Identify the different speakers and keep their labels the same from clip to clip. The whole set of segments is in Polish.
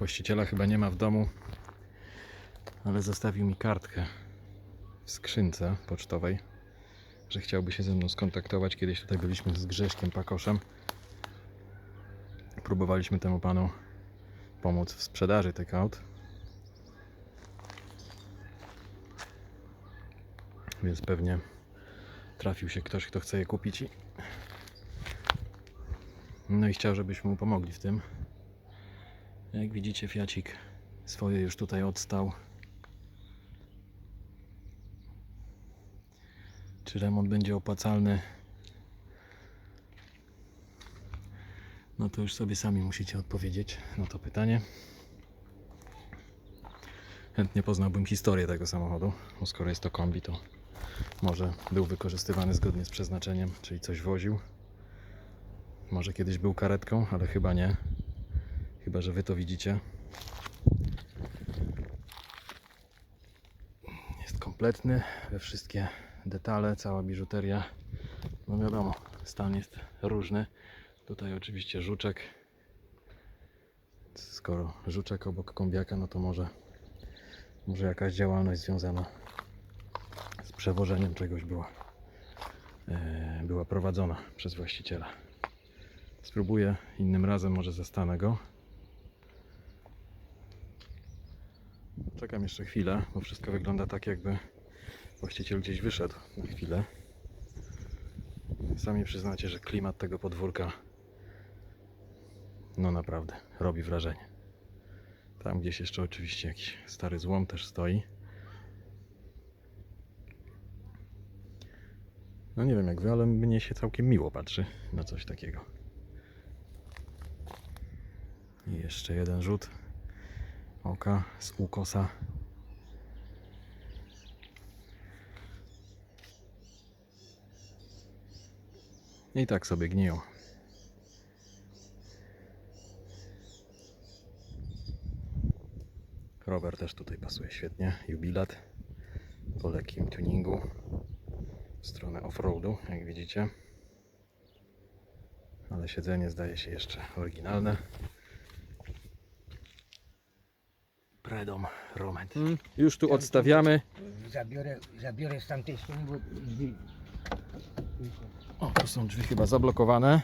Speaker 1: Właściciela chyba nie ma w domu, ale zostawił mi kartkę w skrzynce pocztowej, że chciałby się ze mną skontaktować. Kiedyś tutaj byliśmy z Grześkiem Pakoszem. Próbowaliśmy temu panu pomóc w sprzedaży tych aut. Więc pewnie trafił się ktoś, kto chce je kupić. No i chciał, żebyśmy mu pomogli w tym. Jak widzicie, Fiacik swoje już tutaj odstał. Czy remont będzie opłacalny? No to już sobie sami musicie odpowiedzieć na to pytanie. Chętnie poznałbym historię tego samochodu, bo skoro jest to kombi, to może był wykorzystywany zgodnie z przeznaczeniem, czyli coś woził. Może kiedyś był karetką, ale chyba nie. Chyba, że wy to widzicie. Jest kompletny we wszystkie detale, cała biżuteria. No wiadomo, stan jest różny. Tutaj oczywiście żuczek. Skoro żuczek obok kombiaka, no to może, może jakaś działalność związana z przewożeniem czegoś była, e, była prowadzona przez właściciela. Spróbuję innym razem, może zastanę go. Czekam jeszcze chwilę, bo wszystko wygląda tak, jakby właściciel gdzieś wyszedł na chwilę. Sami przyznacie, że klimat tego podwórka no naprawdę robi wrażenie. Tam gdzieś jeszcze oczywiście jakiś stary złom też stoi. No nie wiem jak wy, ale mnie się całkiem miło patrzy na coś takiego. I jeszcze jeden rzut oka z ukosa. I tak sobie gniją. Rower też tutaj pasuje świetnie. Jubilat po lekkim tuningu w stronę offroadu, jak widzicie. Ale siedzenie zdaje się jeszcze oryginalne. Predom Roment. Już tu odstawiamy.
Speaker 2: Zabiorę, zabiorę z tamtej strony, bo drzwi.
Speaker 1: O, tu są drzwi chyba zablokowane.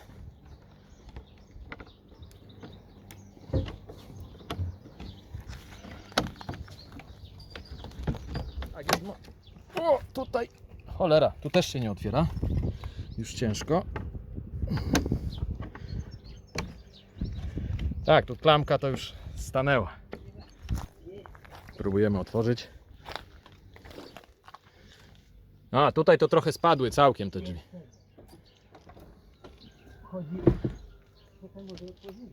Speaker 1: O, tutaj. Cholera, tu też się nie otwiera. Już ciężko. Tak, tu klamka to już stanęła. Próbujemy otworzyć. A, tutaj to trochę spadły całkiem te drzwi.
Speaker 2: Chodzi. Czekaj, może otworzymy.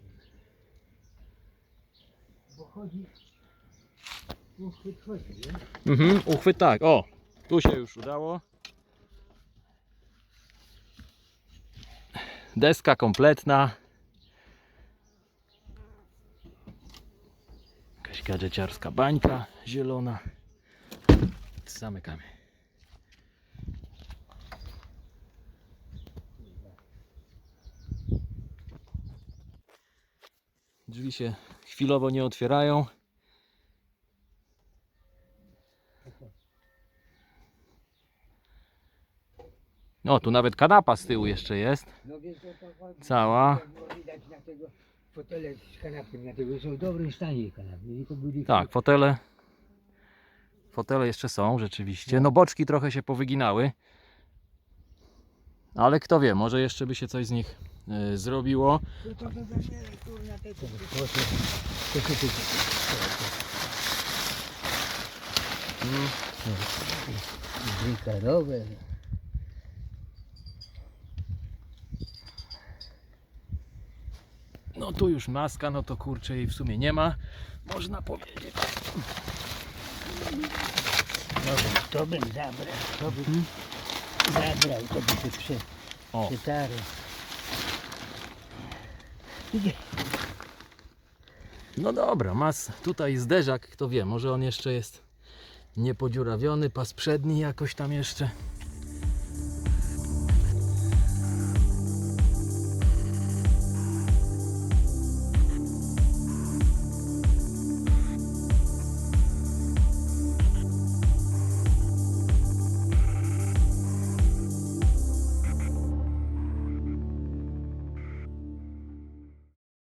Speaker 2: Bo chodzi. Uchwyt chodzi, nie?
Speaker 1: Mhm, uchwyt tak. O, tu się już udało. Deska kompletna. Jakaś gadżeciarska bańka zielona. Zamykamy. Drzwi się chwilowo nie otwierają. No, tu nawet kanapa z tyłu jeszcze jest.
Speaker 2: No.
Speaker 1: Cała.
Speaker 2: Fotele z kanapem, na tego są w dobrym stanie kanapy. Tylko byli
Speaker 1: Tak, fotele. Fotele jeszcze są, rzeczywiście. No boczki trochę się powyginały. Ale kto wie, może jeszcze by się coś z nich e, zrobiło.
Speaker 2: To, to zabieraj, kurna, tego. To, karowe.
Speaker 1: No tu już maska, no to kurczę jej w sumie nie ma. Można powiedzieć.
Speaker 2: No bym, to bym zabrał, to bym zabrał, to by się prze,
Speaker 1: O.
Speaker 2: przetarł. Idzie.
Speaker 1: No dobra, mas tutaj zderzak, kto wie, może on jeszcze jest niepodziurawiony, pas przedni jakoś tam jeszcze.